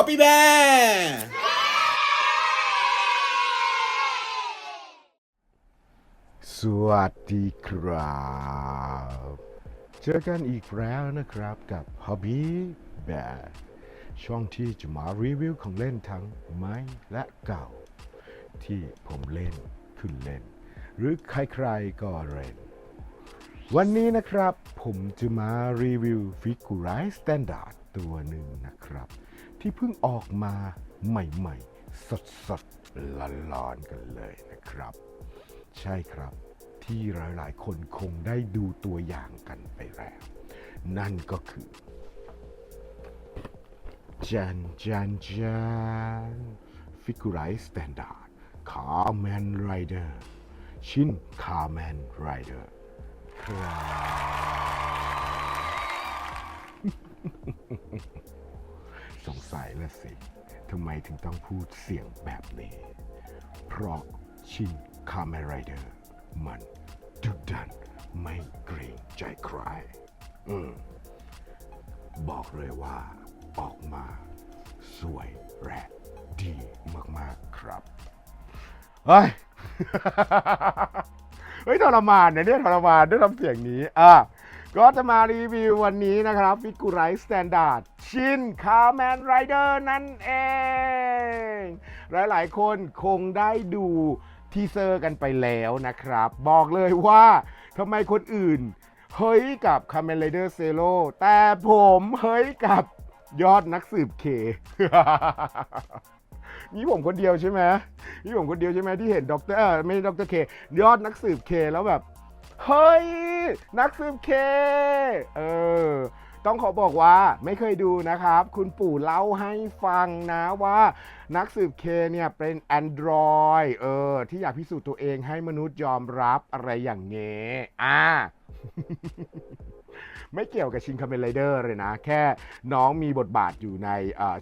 Copy Bear สวัสดีครับ เจอกันอีกแล้วนะครับกับ Hobby Bear ช่องที่จะมารีวิวของเล่นทั้งใหม่และเก่า ที่ผมเล่นคุณเล่น หรือใครๆก็เล่น วันนี้นะครับผมจะมารีวิวฟิกูไรสแตนดาร์ดตัวหนึ่งนะครับ ที่เพิ่งออกมาใหม่ๆ สดๆร้อนๆกันเลยนะครับ ใช่ครับที่หลายๆ คนคงได้ดูตัวอย่างกันไปแล้ว นั่นก็คือจันจันจันฟิกูไรสแตนดาร์ดคาร์แมนไรเดอร์ชินคาร์แมนไรเดอร์ครับ สงสัยละสิทำไมถึงต้องพูดเสียงแบบนี้ เพราะชินคาร์แมนไรเดอร์มันดุดันไม่เกรงใจใครอืมบอกเลยว่าออกมา สวยและดีมาก ๆ ครับ เฮ้ย เฮ้ยทรมานเนี่ยเนี่ยทรมานด้วยทำเสียงนี้ อะ ก็จะมารีวิววันนี้นะครับฟิกูไรสแตนดาร์ดชินคาร์แมนไรเดอร์นั่นเอง หลายๆ คนคงได้ดูทีเซอร์กันไปแล้วนะครับ บอกเลยว่าทำไมคนอื่น เฮ้ยกับคา m มนไรเดอร์เซโ o แต่ผมเฮ้ยกับยอดนักสืบเคนี่ผมคนเดียวใช่ไหมนี่ผมคนเดียวใช่ไหมที่เห็นด็อกเตอร์ไม่ด็อกเตอร์เคยอดนักสืบเคแล้วแบบ เฮ้ย นักสืบเค เออ ต้องขอบอกว่าไม่เคยดูนะครับ คุณปู่เล่าให้ฟังนะว่านักสืบเคเนี่ยเป็น Android เออ ที่อยากพิสูจน์ตัวเองให้มนุษย์ยอมรับอะไรอย่างเงี้ยอ่าไม่เกี่ยวกับชินคาเมนไรเดอร์เลยนะ แค่น้องมีบทบาทอยู่ใน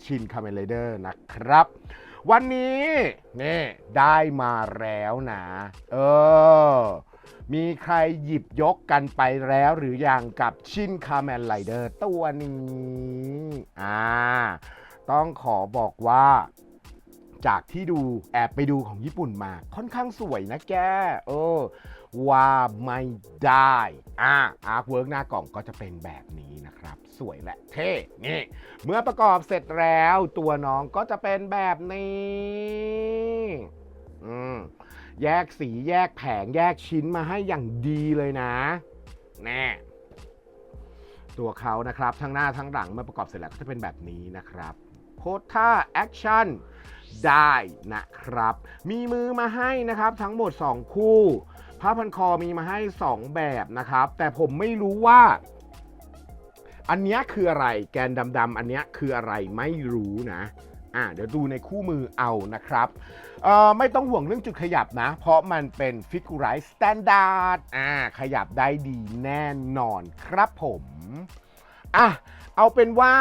ชินคาเมนไรเดอร์นะครับ วันนี้นี่ได้มาแล้วนะ เออ มีใครหยิบยกกันไปแล้วหรือยังกับชินคา m มนไรเดอร์ตัวนี้อ่าต้องขอบอกว่าจากที่ดูแอบไปดูของญี่ปุ่นมา ค่อนข้างสวยนะแกเออ ว่าไม่ได้อ่าอาร์คเวิร์กหน้ากล่องก็จะเป็นแบบนี้นะครับ สวยและเท่นี่ เมื่อประกอบเสร็จแล้วตัวน้องก็จะเป็นแบบนี้ อืม แยกสีแยกแผงแยกชิ้นมาให้อย่างดีเลยนะ แน่ตัวเขานะครับ ทั้งหน้าทั้งหลังเมื่อประกอบเสร็จแล้วก็จะเป็นแบบนี้นะครับโพสท่าแอคชั่นได้นะครับ มีมือมาให้นะครับ ทั้งหมด 2 คู่ผ้าพันคอมีมาให้ 2 แบบนะครับ แต่ผมไม่รู้ว่า อันนี้คืออะไรแกนดำๆอันนี้คืออะไรไม่รู้นะ อ่าเดี๋ยวดูในคู่มือเอานะครับเอ่อไม่ต้องห่วงเรื่องจุดขยับนะ เพราะมันเป็นฟิกูไรสแตนดาร์ดอ่าขยับได้ดีแน่นอนครับผมอะเอาเป็นว่า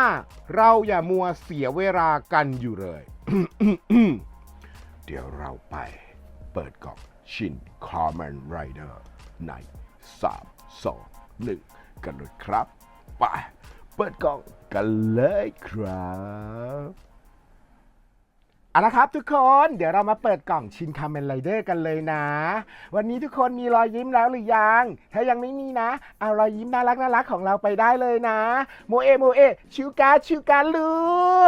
เราอย่ามัวเสียเวลากันอยู่เลย เดี๋ยวเราไปเปิดกล่องชินคาร์แมนไรเดอร์ใน3 2 1 กันเลยครับ ไป เปิดกล่องกันเลยครับ เอาละครับทุกคนเดี๋ยวเรามาเปิดกล่องชินคา m มนไรเดอร์กันเลยนะ วันนี้ทุกคนมีรอยยิ้มแล้วหรือยัง ถ้ายังไม่มีนะ เอารอยยิ้มน่ารักน่ารักของเราไปได้เลยนะ โมเอโมเอชิวกาชิวกาลุ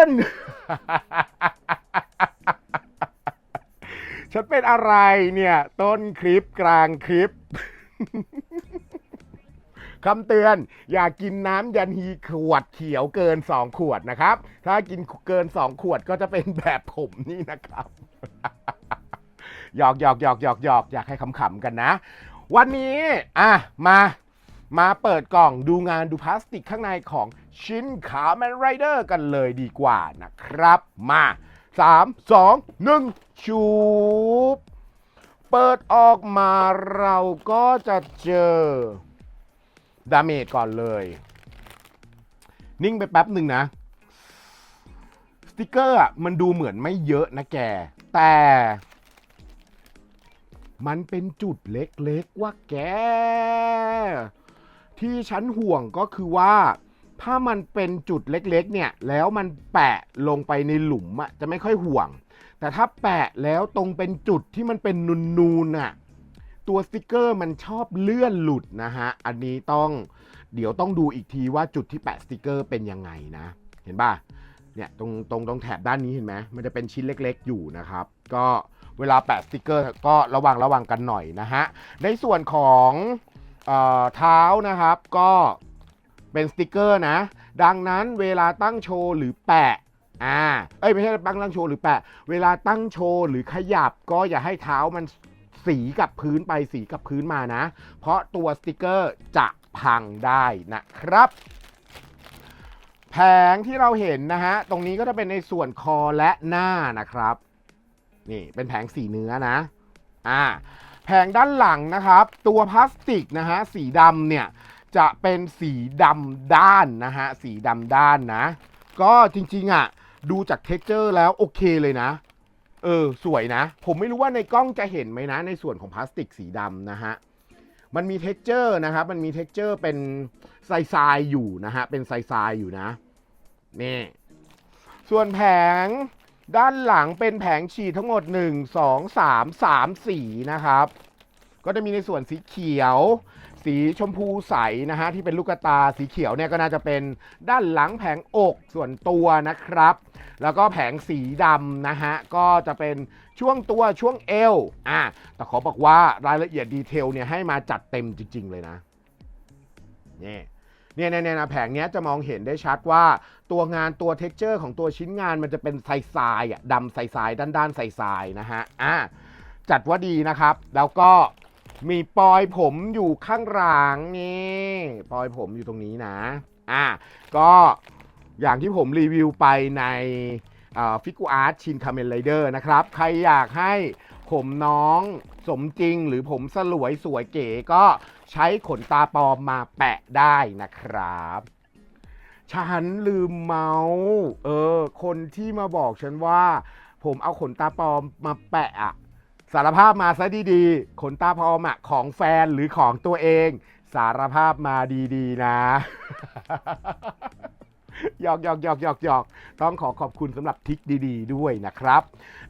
นฉันเป็นอะไรเนี่ย ต้นคลิปกลางคลิป คำเตือนอย่ากินน้ำยันฮีขวดเขียวเกิน 2 ขวดนะครับ ถ้ากินเกิน 2 ขวดก็จะเป็นแบบผมนี่นะครับหยอกหยอกหยอกหยอกหยอกอยากให้ขำๆกันนะ วันนี้อะมามาเปิดกล่องดูงานดูพลาสติกข้างในของชิ้นขาแมนไรเดอร์กันเลยดีกว่านะครับ มา 3 2 1 ชูบ เปิดออกมาเราก็จะเจอ ดาเมจก่อนเลย นิ่งไปแป๊บหนึ่งนะ สติกเกอร์อะมันดูเหมือนไม่เยอะนะแก แต่ มันเป็นจุดเล็กๆว่าแก ที่ฉันห่วงก็คือว่า ถ้ามันเป็นจุดเล็กๆ เนี่ย แล้วมันแปะลงไปในหลุมอะจะไม่ค่อยห่วง แต่ถ้าแปะแล้วตรงเป็นจุดที่มันเป็นนูนๆน่ะ ตัวสติกเกอร์มันชอบเลื่อนหลุดนะฮะ อันนี้ต้องเดี๋ยวต้องดูอีกทีว่าจุดที่แปะสติกเกอร์เป็นยังไงนะ เห็นป่ะ เนี่ยตรงตรงตรงแถบด้านนี้เห็นไหมมันจะเป็นชิ้นเล็กๆอยู่นะครับ ก็เวลาแปะสติกเกอร์ก็ระวังระวังกันหน่อยนะฮะ ในส่วนของเออเท้านะครับก็เป็นสติกเกอร์นะ ดังนั้นเวลาตั้งโชว์หรือแปะอ่า เอ้ยไม่ใช่ตั้งตั้งโชว์หรือแปะ เวลาตั้งโชว์หรือขยับก็อย่าให้เท้ามัน สีกับพื้นไปสีกับพื้นมานะ เพราะตัวสติกเกอร์จะพังได้นะครับแผงที่เราเห็นนะฮะ ตรงนี้ก็จะเป็นในส่วนคอและหน้านะครับ นี่เป็นแผงสีเนื้อนะ อ่า แผงด้านหลังนะครับ ตัวพลาสติกนะฮะ สีดำเนี่ย จะเป็นสีดำด้านนะฮะ สีดำด้านนะ ก็จริงๆอะ ดูจากเท็กเจอร์แล้วโอเคเลยนะ เออสวยนะ ผมไม่รู้ว่าในกล้องจะเห็นไหมนะ ในส่วนของพลาสติกสีดำนะฮะมันมีเท็กเจอร์นะครับ มันมีเท็กเจอร์เป็นทรายๆอยู่นะฮะ เป็นทรายๆอยู่นะ นี่ ส่วนแผงด้านหลังเป็นแผงฉีดทั้งหมด 1 2 3 3 สีนะครับ ก็จะมีในส่วนสีเขียว สีชมพูใสนะฮะที่เป็นลูกตาสีเขียวเนี่ยก็น่าจะเป็นด้านหลังแผงอกส่วนตัวนะครับ แล้วก็แผงสีดำนะฮะก็จะเป็นช่วงตัวช่วงเอวอะแต่ขอบอกว่ารายละเอียดดีเทลเนี่ยให้มาจัดเต็มจริง ๆ เลยนะนี่เนี่ยเนี่ยเนี่ยนะแผงนี้จะมองเห็นได้ชัดว่าตัวงานตัวเท็กเจอร์ของตัวชิ้นงานมันจะเป็นทรายๆอะดำทรายทรายด้านๆทรายทรายๆนะฮะอะจัดว่าดีนะครับ แล้วก็ มีปลอยผมอยู่ข้างหลังนี่ปลอยผมอยู่ตรงนี้นะ อะก็อย่างที่ผมรีวิวไปในฟิกูอาร์ตชินคาเมนไรเดอร์นะครับ ใครอยากให้ผมน้องสมจริงหรือผมสลวยสวยเก๋ก็ใช้ขนตาปลอมมาแปะได้นะครับฉันลืมเมาส์เออ คนที่มาบอกฉันว่า ผมเอาขนตาปลอมมาแปะอะ สารภาพมาซะดีๆ ขนตาปลอมอะของแฟนหรือของตัวเอง สารภาพมาดีๆ นะหยอกหยอกหยอกหยอกหยอกต้องขอขอบคุณสำหรับทิกดี ๆ ด้วยนะครับ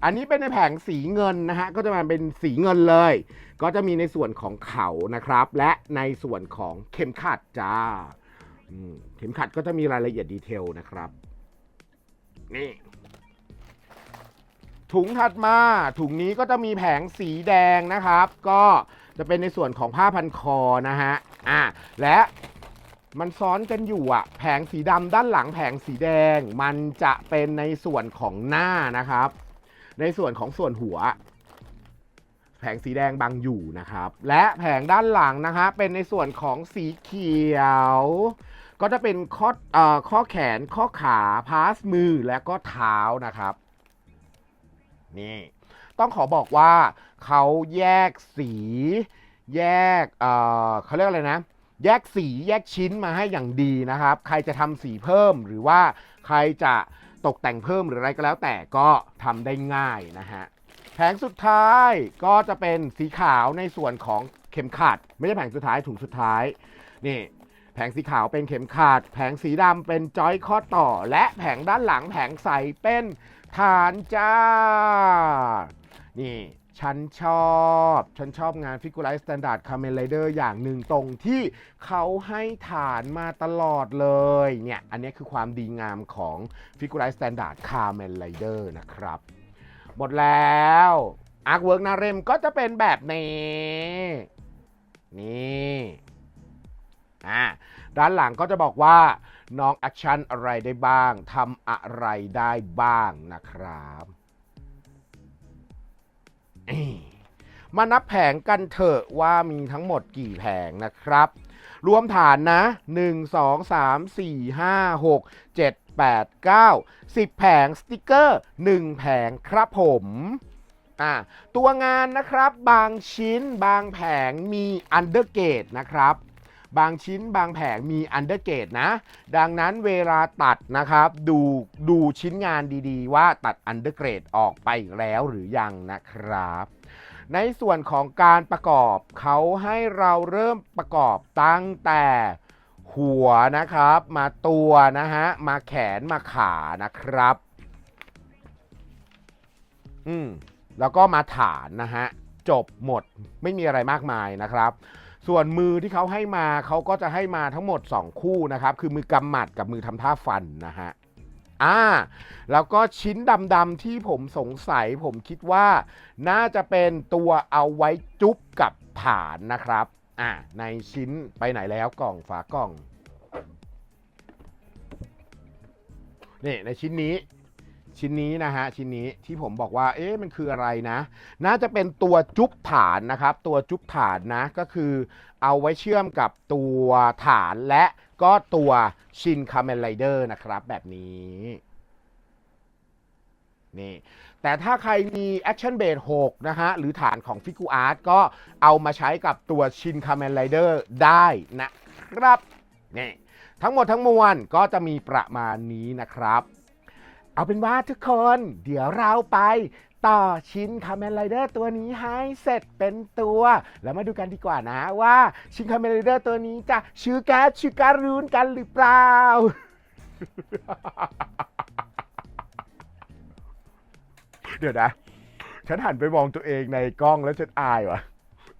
อันนี้เป็นในแผงสีเงินนะฮะ ก็จะมาเป็นสีเงินเลย ก็จะมีในส่วนของเขานะครับ และในส่วนของเข็มขัดจ้าเข็มขัดก็จะมีรายละเอียดดีเทลนะครับ นี่ ถุงถัดมาถุงนี้ก็จะมีแผงสีแดงนะครับ ก็จะเป็นในส่วนของผ้าพันคอนะฮะอะและมันซ้อนกันอยู่อะแผงสีดำด้านหลังแผงสีแดง มันจะเป็นในส่วนของหน้านะครับ ในส่วนของส่วนหัว แผงสีแดงบังอยู่นะครับ และแผงด้านหลังนะฮะเป็นในส่วนของสีเขียว ก็จะเป็นข้อต่อข้อแขนข้อขาพาสมือและก็เท้านะครับ นี่ ต้องขอบอกว่าเขาแยกสี แยกเอ่อเขาเรียกอะไรนะ แยกสีแยกชิ้นมาให้อย่างดีนะครับ ใครจะทำสีเพิ่มหรือว่าใครจะตกแต่งเพิ่มหรืออะไรก็แล้วแต่ก็ทำได้ง่ายนะฮะแผงสุดท้ายก็จะเป็นสีขาวในส่วนของเข็มขัด ไม่ใช่แผงสุดท้ายถุงสุดท้ายนี่แผงสีขาวเป็นเข็มขัด แผงสีดำเป็นจอยข้อต่อ และแผงด้านหลังแผงใสเป็น ฐานจ้า นี่ฉันชอบ ฉันชอบงาน f i g u r i z e Standard c a m e n Rider อร์อย่างหนึ่งตรงที่เขาให้ฐานมาตลอดเลย เนี่ย อันนี้คือความดีงามของ f i g u r i z e Standard c a m e n Rider นะครับ หมดแล้วอาร์ w เวิร์กหน้าเรมก็จะเป็นแบบนี้ นี่ อ่า ด้านหลังก็จะบอกว่า น้องแอคชั่นอะไรได้บ้างทำอะไรได้บ้างนะครับมานับแผงกันเถอะว่ามีทั้งหมดกี่แผงนะครับ รวมฐานนะ 1 2 3 4 5 6 7 8 9 10 แผงสติกเกอร์ 1 แผงครับผมอ่าตัวงานนะครับบางชิ้นบางแผงมีอันเดอร์เกตนะครับ บางชิ้นบางแผงมีอันเดอร์เกตนะ ดังนั้นเวลาตัดนะครับ ดูดูชิ้นงานดีๆ ว่าตัดอันเดอร์เกรดออกไปแล้วหรือยังนะครับในส่วนของการประกอบเขาให้เราเริ่มประกอบตั้งแต่หัวนะครับ มาตัวนะฮะ มาแขนมาขานะครับ อืมแล้วก็มาฐานนะฮะ จบหมดไม่มีอะไรมากมายนะครับ ส่วนมือที่เขาให้มาเขาก็จะให้มาทั้งหมด 2 คู่นะครับ คือมือกำหมัดกับมือทำท่าฟันนะฮะอ่าแล้วก็ชิ้นดำๆที่ผมสงสัยผมคิดว่า น่าจะเป็นตัวเอาไว้จุ๊บกับฐานนะครับอ่าในชิ้นไปไหนแล้วกล่องฝากล่องนี่ในชิ้นนี้ ชิ้นนี้นะฮะชิ้นนี้ที่ผมบอกว่าเอ๊ะมันคืออะไรนะ น่าจะเป็นตัวจุ๊บฐานนะครับ ตัวจุ๊บฐานนะก็คือเอาไว้เชื่อมกับตัวฐานและก็ตัวชินคาเมนไรเดอร์นะครับ แบบนี้นี่แต่ถ้าใครมี Action b a s e 6นะฮะ หรือฐานของฟิกูอาร์ตก็เอามาใช้กับตัวชินคาเมนไรเดอร์ได้นะครับนี่ทั้งหมดทั้งมวลก็จะมีประมาณนี้นะครับ เอาเป็นว่าทุกคน เดี๋ยวเราไปต่อชิ้นคาเมนไรเดอร์ตัวนี้ให้เสร็จเป็นตัว แล้วมาดูกันดีกว่านะว่าชิ้นคาเมนไรเดอร์ตัวนี้จะชื่อแก๊สชื่อการูนกันหรือเปล่า เดี๋ยวนะ ฉันหันไปมองตัวเองในกล้องแล้วฉันอายวะ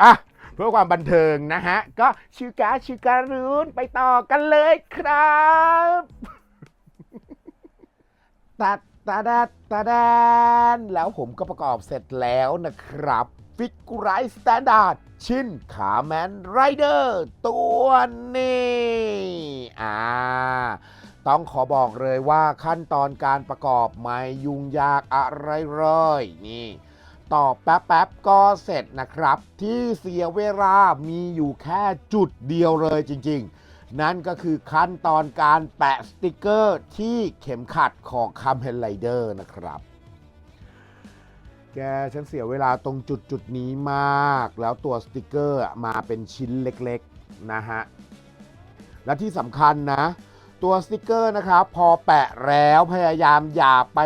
อะเพื่อความบันเทิงนะฮะ ก็ชื่อแก๊สชื่อการูนไปต่อกันเลยครับ ตัดตาดาตาดานแล้วผมก็ประกอบเสร็จแล้วนะครับ ฟิกไรสแตนดาร์ดชิ้นขาแมนไรเดอร์ตัวนี้อ่าต้องขอบอกเลยว่าขั้นตอนการประกอบไม่ยุ่งยากอะไรเลยนี่ต่อแป๊บๆก็เสร็จนะครับ ที่เสียเวลามีอยู่แค่จุดเดียวเลยจริง ๆ นั่นก็คือขั้นตอนการแปะสติกเกอร์ที่เข็มขัดของคัมเพนไ r เดอร์นะครับ แกฉันเสียเวลาตรงจุดจุดนี้มาก แล้วตัวสติกเกอร์มาเป็นชิ้นเล็กๆนะฮะ และที่สำคัญนะ ตัวสติกเกอร์นะครับ พอแปะแล้วพยายามอย่าไป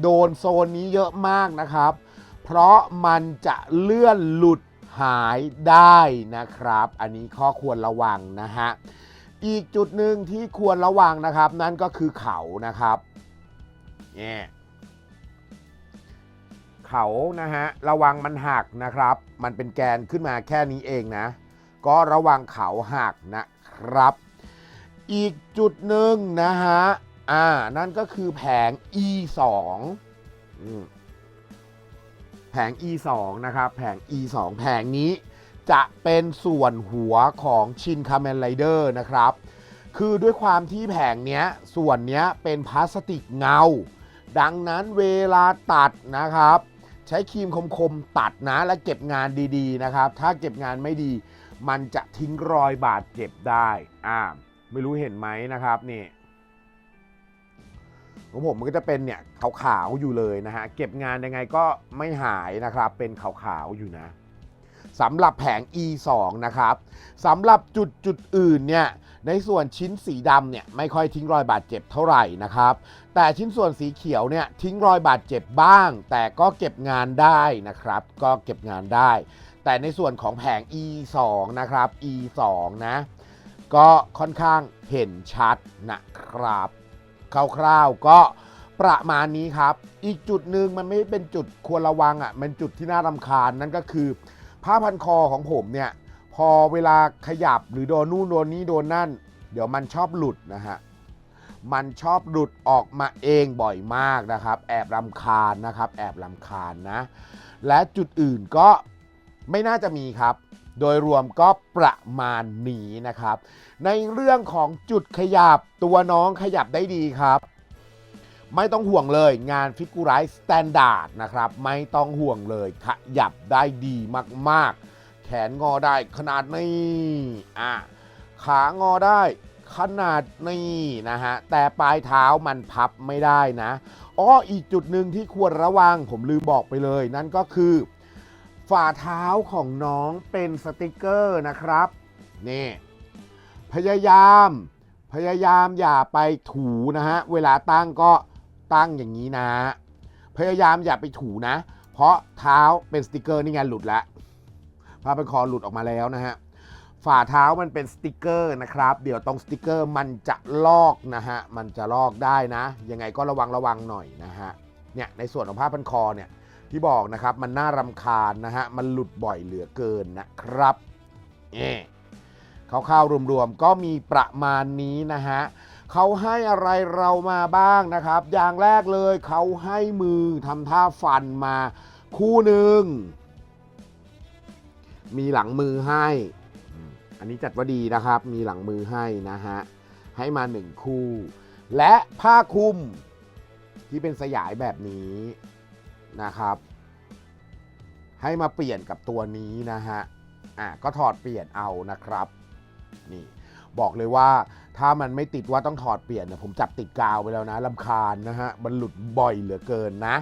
โดนโซนนี้เยอะมากนะครับ เพราะมันจะเลื่อนหลุดหายได้นะครับ อันนี้ข้อควรระวังนะฮะ อีกจุดหนึ่งที่ควรระวังนะครับ นั่นก็คือเขานะครับเนี่ยเขานะฮะระวังมันหักนะครับ มันเป็นแกนขึ้นมาแค่นี้เองนะ ก็ระวังเขาหักนะครับ อีกจุดหนึ่งนะฮะอ่านั่นก็คือแผง e 2อแผง e 2นะครับ แผง e 2แผงนี้ จะเป็นส่วนหัวของชินคา m มนไรเดอร์นะครับ คือด้วยความที่แผงเนี้ยส่วนเนี้ยเป็นพลาสติกเงา ดังนั้นเวลาตัดนะครับ ใช้ครีมคมๆตัดนะและเก็บงานดีๆนะครับ ถ้าเก็บงานไม่ดี มันจะทิ้งรอยบาดเจ็บได้อ่าไม่รู้เห็นไหมนะครับนี่ของผมมันก็จะเป็นเนี่ยขาวๆอยู่เลยนะฮะเก็บงานยังไงก็ไม่หายนะครับ เป็นขาวๆอยู่นะ สำหรับแผง e 2 นะครับสำหรับจุดจุดอื่นเนี่ยในส่วนชิ้นสีดำเนี่ยไม่ค่อยทิ้งรอยบาดเจ็บเท่าไหร่นะครับ แต่ชิ้นส่วนสีเขียวเนี่ยทิ้งรอยบาดเจ็บบ้าง แต่ก็เก็บงานได้นะครับ ก็เก็บงานได้ แต่ในส่วนของแผง e 2 นะครับ e 2 นะก็ค่อนข้างเห็นชัดนะครับคร่าวๆก็ประมาณนี้ครับ อีกจุดหนึ่งมันไม่เป็นจุดควรระวังอะ มันจุดที่น่ารำคาญนั่นก็คือ ผ้าพันคอของผมเนี่ย พอเวลาขยับหรือโดนนู่นโดนนี้โดนนั่น เดี๋ยวมันชอบหลุดนะฮะมันชอบหลุดออกมาเองบ่อยมากนะครับ แอบรำคาญนะครับ แอบรำคาญนะ และจุดอื่นก็ไม่น่าจะมีครับ โดยรวมก็ประมาณนี้นะครับ ในเรื่องของจุดขยับตัวน้องขยับได้ดีครับ ไม่ต้องห่วงเลยงานฟิกูไรส์สแตนดาร์ดนะครับ ไม่ต้องห่วงเลยขยับได้ดีมากๆ แขนงอได้ขนาดนี้อะขางอได้ขนาดนี้นะฮะ แต่ปลายเท้ามันพับไม่ได้นะอ้ออีกจุดหนึ่งที่ควรระวังผมลืมบอกไปเลย นั่นก็คือ ฝ่าเท้าของน้องเป็นสติกเกอร์นะครับนี่พยายามพยายามอย่าไปถูนะฮะ เวลาตั้งก็ ตั้งอย่างนี้นะ พยายามอย่าไปถูนะ เพราะเท้าเป็นสติกเกอร์นี่ไงหลุดแล้วผ้าเป็นคอหลุดออกมาแล้วนะฮะฝ่าเท้ามันเป็นสติกเกอร์นะครับ เดี๋ยวตรงสติกเกอร์มันจะลอกนะฮะ มันจะลอกได้นะ ยังไงก็ระวังระวังหน่อยนะฮะ เนี่ยในส่วนของผ้าพันคอเนี่ยที่บอกนะครับมันน่ารำคาญนะฮะ มันหลุดบ่อยเหลือเกินนะครับเอ่คร่าวๆรวมๆก็มีประมาณนี้นะฮะ เขาให้อะไรเรามาบ้างนะครับ อย่างแรกเลยเขาให้มือทำท่าฟันมาคู่หนึ่ง มีหลังมือให้ อันนี้จัดว่าดีนะครับ มีหลังมือให้นะฮะ ให้มาหนึ่งคู่ และผ้าคลุมที่เป็นสยายแบบนี้นะครับ ให้มาเปลี่ยนกับตัวนี้นะฮะ อะก็ถอดเปลี่ยนเอานะครับ นี่บอกเลยว่า ถ้ามันไม่ติดว่าต้องถอดเปลี่ยนเนี่ยผมจับติดกาวไปแล้วนะลำคาญนะฮะมันหลุดบ่อยเหลือเกินนะ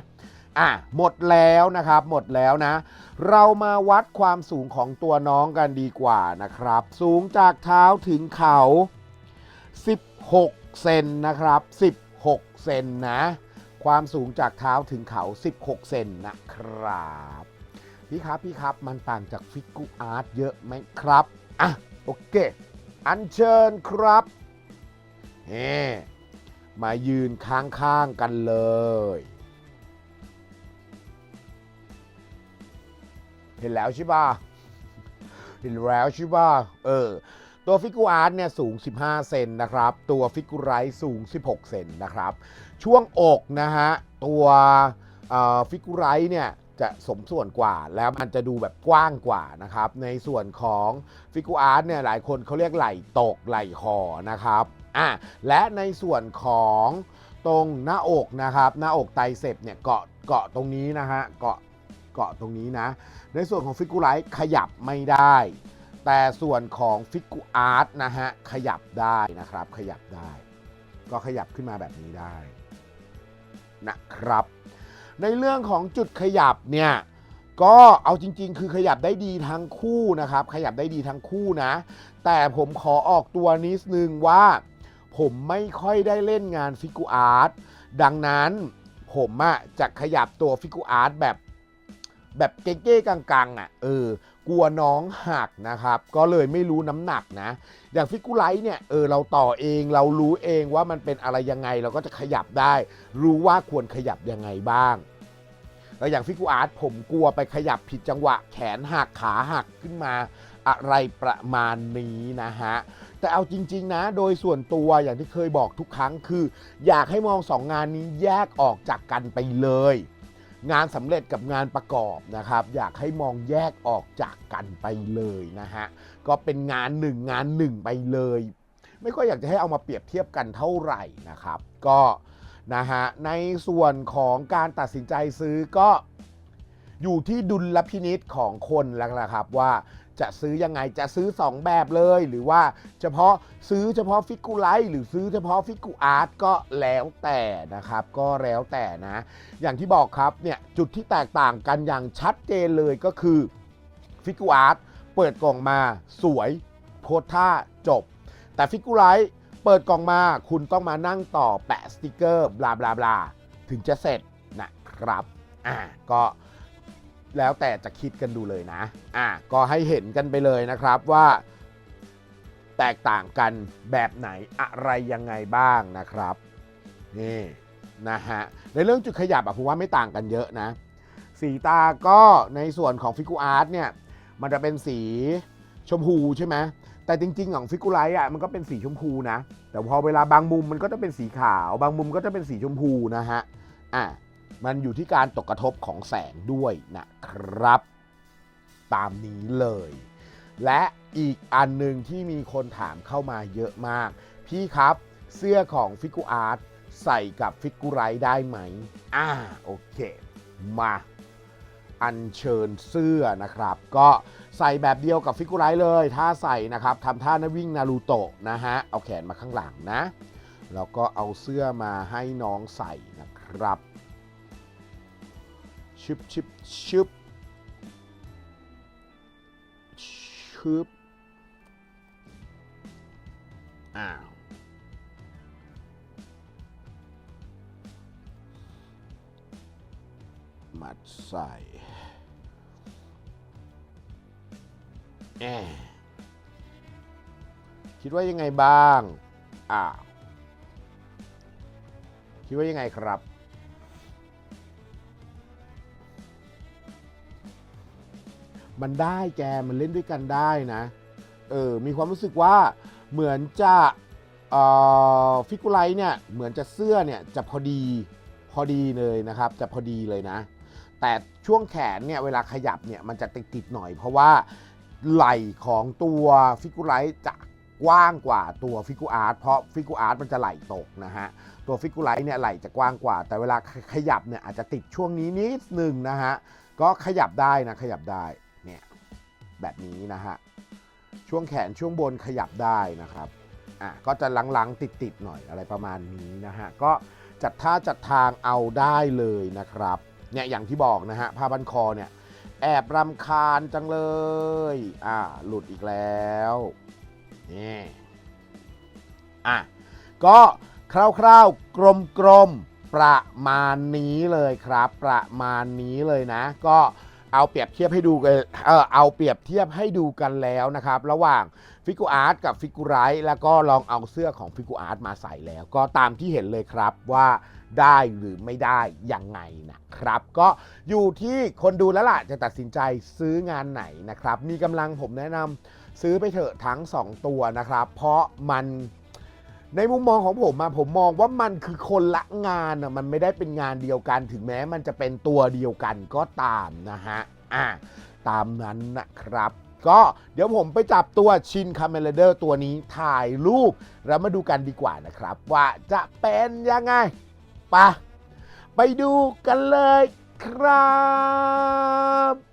อะหมดแล้วนะครับหมดแล้วนะ เรามาวัดความสูงของตัวน้องกันดีกว่านะครับ สูงจากเท้าถึงเขา 16 เซนนะครับ 16 เซนนะ ความสูงจากเท้าถึงเขา 16 เซนนะครับ พี่ครับพี่ครับมันต่างจากฟิกกูอาร์ตเยอะไหมครับ อะ โอเค อัญเชิญครับ เฮ้มายืนข้างๆกันเลย เห็นแล้วใช่ป่ะเห็นแล้วใช่ป่ะเออ ตัวฟิกูอาร์ตเนี่ยสูง 15 เซนนะครับ ตัวฟิกูไรต์สูง 16 เซนนะครับ ช่วงอกนะฮะ ตัวฟิกูไรต์เนี่ยจะสมส่วนกว่าแล้วมันจะดูแบบกว้างกว่านะครับ ในส่วนของฟิกูอาร์ตเนี่ยหลายคนเขาเรียกไหล่ตกไหล่คอนะครับ อะและในส่วนของตรงหน้าอกนะครับ หน้าอกไตเสพเนี่ยเกาะเกาะตรงนี้นะฮะเกาะเกาะตรงนี้นะ ในส่วนของฟิกูไลท์ขยับไม่ได้ แต่ส่วนของฟิกูอาร์ตนะฮะขยับได้นะครับ ขยับได้ ก็ขยับขึ้นมาแบบนี้ได้นะครับ ในเรื่องของจุดขยับเนี่ยก็เอาจริง ๆ คือขยับได้ดีทั้งคู่นะครับ ขยับได้ดีทั้งคู่นะ แต่ผมขอออกตัวนิดนึงว่า ผมไม่ค่อยได้เล่นงานฟิกูอาร์ตดังนั้นผมอะจะขยับตัวฟิกูอาร์ตแบบแบบเก้ๆกังๆอะเออกลัวน้องหักนะครับ ก็เลยไม่รู้น้ำหนักนะ อย่างฟิกูไลท์เนี่ยเออเราต่อเองเรารู้เองว่ามันเป็นอะไรยังไงเราก็จะขยับได้ รู้ว่าควรขยับยังไงบ้างแล้วอย่างฟิกูอาร์ตผมกลัวไปขยับผิดจังหวะ แขนหักขาหักขึ้นมาอะไรประมาณนี้นะฮะ แต่เอาจริง ๆ นะ โดยส่วนตัวอย่างที่เคยบอกทุกครั้งคือ อยากให้มองสองงานนี้แยกออกจากกันไปเลย งานสำเร็จกับงานประกอบนะครับ อยากให้มองแยกออกจากกันไปเลยนะฮะก็เป็นงานหนึ่งงานหนึ่งไปเลย ไม่ค่อยอยากจะให้เอามาเปรียบเทียบกันเท่าไหร่นะครับ ก็นะฮะในส่วนของการตัดสินใจซื้อก็อยู่ที่ดุลพินิษของคนแล้วนะครับว่า จะซื้อยังไงจะซื้อ 2 แบบเลย หรือว่าเฉพาะซื้อเฉพาะฟิกูไลท์หรือซื้อเฉพาะฟิกูอาร์ตก็แล้วแต่นะครับ ก็แล้วแต่นะ อย่างที่บอกครับเนี่ยจุดที่แตกต่างกันอย่างชัดเจนเลยก็คือฟิกูอาร์ตเปิดกล่องมาสวยโพสท่าจบ แต่ฟิกูไลท์เปิดกล่องมาคุณต้องมานั่งต่อแปะสติกเกอร์บลาบลาบลาถึงจะเสร็จนะครับอ่าก็ แล้วแต่จะคิดกันดูเลยนะ อะก็ให้เห็นกันไปเลยนะครับว่า แตกต่างกันแบบไหนอะไรยังไงบ้างนะครับนี่นะฮะในเรื่องจุดขยับอะผมว่าไม่ต่างกันเยอะนะ สีตาก็ในส่วนของฟิกูอาร์ตเนี่ยมันจะเป็นสีชมพูใช่ไหมแต่จริงๆของฟิกูไลท์อะมันก็เป็นสีชมพูนะ แต่พอเวลาบางมุมมันก็จะเป็นสีขาว บางมุมก็จะเป็นสีชมพูนะฮะอะ มันอยู่ที่การตกกระทบของแสงด้วยนะครับ ตามนี้เลย และอีกอันหนึ่งที่มีคนถามเข้ามาเยอะมาก พี่ครับเสื้อของฟิกูอาร์ตใส่กับฟิกูไรได้ไหม อ่าโอเค มาอัญเชิญเสื้อนะครับ ก็ใส่แบบเดียวกับฟิกูไรเลย ถ้าใส่นะครับทำท่านาวิ่งนารูโตะนะฮะ เอาแขนมาข้างหลังนะ แล้วก็เอาเสื้อมาให้น้องใส่นะครับ ชึบชึบชึบชึบอ้าวมัดใส่แอคิดว่ายังไงบ้าง อ่า คิดว่ายังไงครับ มันได้แกมันเล่นด้วยกันได้นะเออมีความรู้สึกว่าเหมือนจะฟิกูไลท์เนี่ยเหมือนจะเสื้อเนี่ยจะพอดีพอดีเลยนะครับ จะพอดีเลยนะ แต่ช่วงแขนเนี่ยเวลาขยับเนี่ยมันจะติดๆหน่อย เพราะว่าไหล่ของตัวฟิกูไลท์จะกว้างกว่าตัวฟิกูอาร์ตเพราะฟิกูอาร์ตมันจะไหล่ตกนะฮะ ตัวฟิกูไลท์เนี่ยไหล่จะกว้างกว่า แต่เวลาขยับเนี่ยอาจจะติดช่วงนี้นิดนึงนะฮะ ก็ขยับได้นะขยับได้ แบบนี้นะฮะช่วงแขนช่วงบนขยับได้นะครับอะก็จะลังๆติดๆหน่อยอะไรประมาณนี้นะฮะก็จัดท่าจัดทางเอาได้เลยนะครับเนี่ยอย่างที่บอกนะฮะผ้าบันคอเนี่ยแอบรำคาญจังเลยอ่าหลุดอีกแล้วนี่อะก็คร่าวๆกลมๆประมาณนี้เลยครับ ประมาณนี้เลยนะ ก็ เอาเปรียบเทียบให้ดูกันเออเอาเปรียบเทียบให้ดูกันแล้วนะครับ ระหว่างฟิกูอาร์ตกับฟิกูไรท์แล้วก็ลองเอาเสื้อของฟิกูอาร์ตมาใส่แล้ว ก็ตามที่เห็นเลยครับว่าได้หรือไม่ได้ยังไงนะครับ ก็อยู่ที่คนดูแล้วล่ะจะตัดสินใจซื้องานไหนนะครับ มีกำลังผมแนะนำซื้อไปเถอะทั้ง 2 ตัวนะครับ เพราะมัน ในมุมมองของผมอะผมมองว่ามันคือคนละงานอะมันไม่ได้เป็นงานเดียวกัน ถึงแม้มันจะเป็นตัวเดียวกันก็ตามนะฮะอะตามนั้นนะครับ ก็เดี๋ยวผมไปจับตัวชินคาเมลเดอร์ตัวนี้ถ่ายรูป แล้วมาดูกันดีกว่านะครับ ว่าจะเป็นยังไงไปะไปดูกันเลยครับ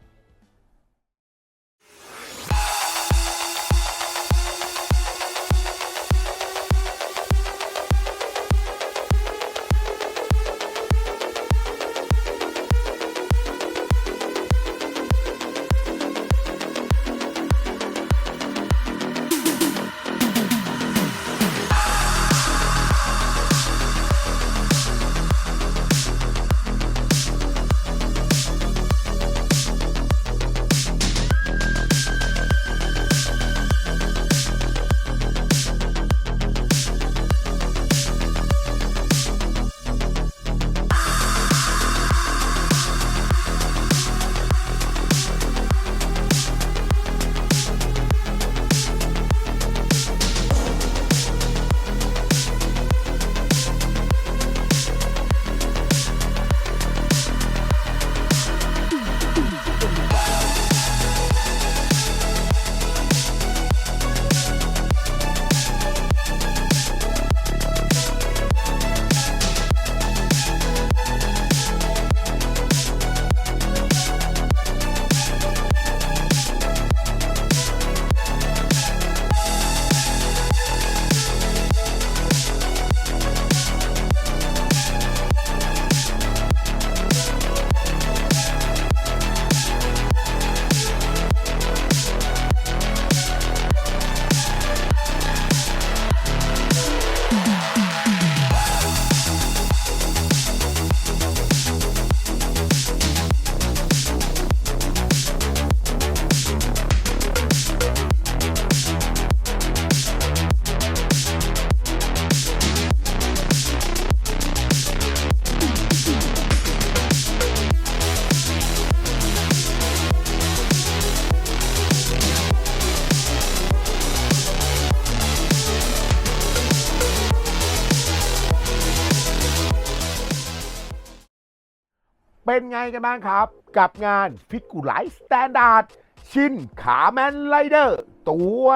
เป็นไงกันบ้างครับ กับงานฟิกูไลท์สแตนดาร์ดชินขาแมนไลเดอร์ตัว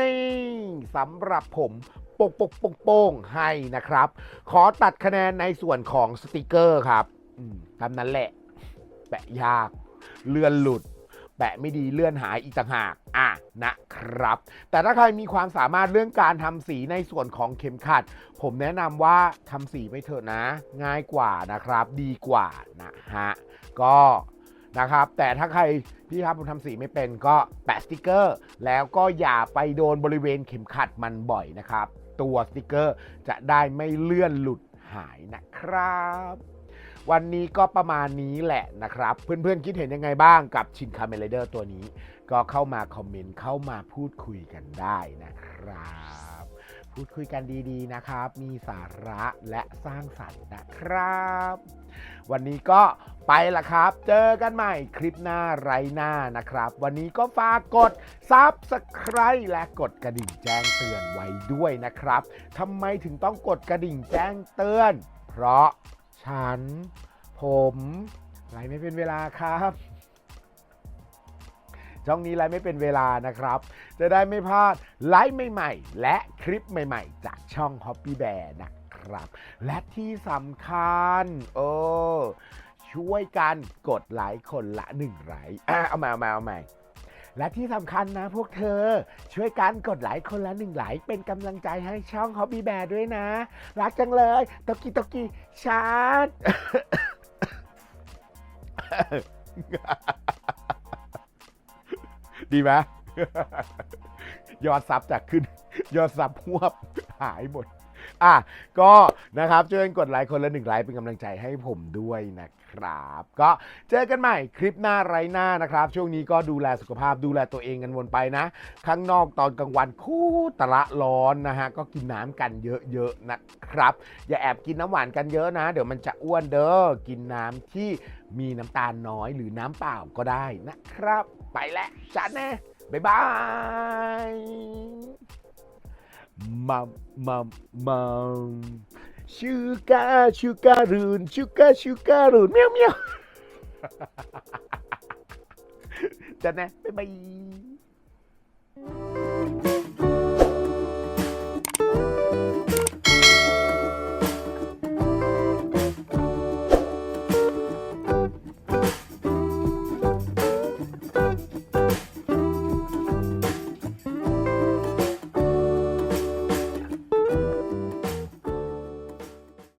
นี้สำหรับผมปกปกปกโป้งให้นะครับ ขอตัดคะแนนในส่วนของสติกเกอร์ครับทำนั้นแหละ แปะยาก เลื่อนหลุด แปะไม่ดีเลื่อนหายอีกต่างหากอะนะครับ แต่ถ้าใครมีความสามารถเรื่องการทำสีในส่วนของเข็มขัด ผมแนะนำว่าทำสีไปเถอะนะ ง่ายกว่านะครับ ดีกว่านะฮะก็นะครับ แต่ถ้าใครพี่ครับผมทำสีไม่เป็นก็แปะสติกเกอร์ แล้วก็อย่าไปโดนบริเวณเข็มขัดมันบ่อยนะครับ ตัวสติกเกอร์จะได้ไม่เลื่อนหลุดหายนะครับ วันนี้ก็ประมาณนี้แหละนะครับ เพื่อนๆคิดเห็นยังไงบ้างกับชินคาเมเลเดอร์ตัวนี้ ก็เข้ามาคอมเมนต์เข้ามาพูดคุยกันได้นะครับ พูดคุยกันดีๆนะครับ มีสาระและสร้างสรรค์นะครับ วันนี้ก็ไปละครับ เจอกันใหม่คลิปหน้าไรหน้านะครับ วันนี้ก็ฝากกดซับสไคร b ์และกดกระดิ่งแจ้งเตือนไว้ด้วยนะครับทำไมถึงต้องกดกระดิ่งแจ้งเตือน เพราะ ฉัน ผมไลไม่เป็นเวลาครับช่องนี้ไลฟ์ไม่เป็นเวลานะครับ จะได้ไม่พลาดไลฟ์ใหม่ๆ และคลิปใหม่ๆ จากช่อง Hobby Bear นะครับ และที่สำคัญเออช่วยกันกดไลค์คนละหนึ่งไลค์อะเอาม่เอาม่เอาม่ และที่สำคัญนะพวกเธอ ช่วยกันกดไลค์คนละหนึ่งไลค์เป็นกำลังใจให้ช่อง Hobby Bear ด้วยนะ รักจังเลยตกิตกิชาร์ดดีไหมยอดซับจากขึ้น ยอดซับหวบหายหมด อะก็นะครับช่วยกดไลค์คนละหนึ่งไลค์เป็นกำลังใจให้ผมด้วยนะครับ ก็เจอกันใหม่คลิปหน้าไรหน้านะครับ ช่วงนี้ก็ดูแลสุขภาพดูแลตัวเองกันวนไปนะ ข้างนอกตอนกลางวันคู่ตะละร้อนนะฮะก็กินน้ำกันเยอะๆนะครับ อย่าแอบกินน้ำหวานกันเยอะนะ เดี๋ยวมันจะอ้วนเด้อกินน้ำที่มีน้ำตาลน้อยหรือน้ำเปล่าก็ได้นะครับ ไปแล้วจัดแน่บ๊ายบาย มัมมัมมัมชูกาชูการูนชูกาชูการูนเมียวเมียวจัดนะบ๊ายบาย